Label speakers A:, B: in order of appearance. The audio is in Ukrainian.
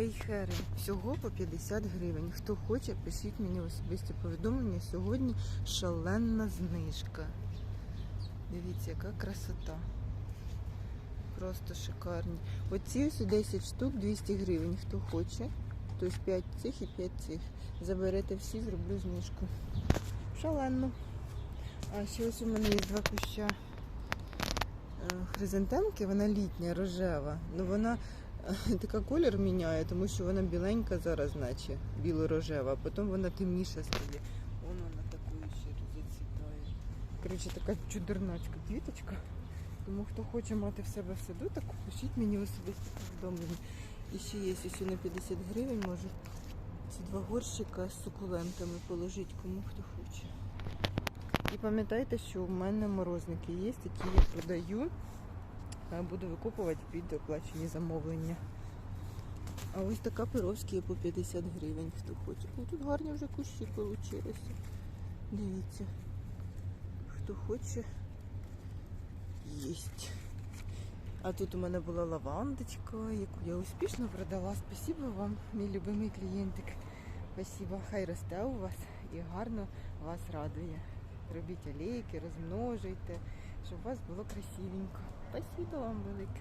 A: Гейхери. Всього по 50 гривень. Хто хоче, пишіть мені особисті повідомлення. Сьогодні шалена знижка. Дивіться, яка красота. Просто шикарні. Оці ось 10 штук 200 гривень. Хто хоче. Тобто 5 цих і 5 цих. Заберете всі, зроблю знижку. Шалено. А ще ось у мене є два куща е, хризантемки, вона літня, рожева. Ну вона така колір міняє, тому що вона біленька зараз, наче біло-рожева, а потім вона темніша стає. Вон вона такою ще зацвітає. Коротше, така чудернацька квіточка. Тому хто хоче мати в себе в саду, так пишіть мені особисто повідомлення. І ще є ще на 50 гривень, може ці два горщика з сукулентами положить, кому хто хоче. І пам'ятайте, що в мене морозники є, які я продаю. Е, Буду викупувати під оплачені замовлення. А ось така пировська є по 50 гривень, хто хоче. Ну тут гарні вже кущі получилися. Дивіться. Хто хоче, їсть. А тут у мене була лавандочка, яку я успішно продала. Спасибо вам, мій любимий клієнтик. Спасибо. Хай росте у вас і гарно вас радує. Робіть алейки, розмножуйте, щоб у вас було красивенько. Спасибо вам велике.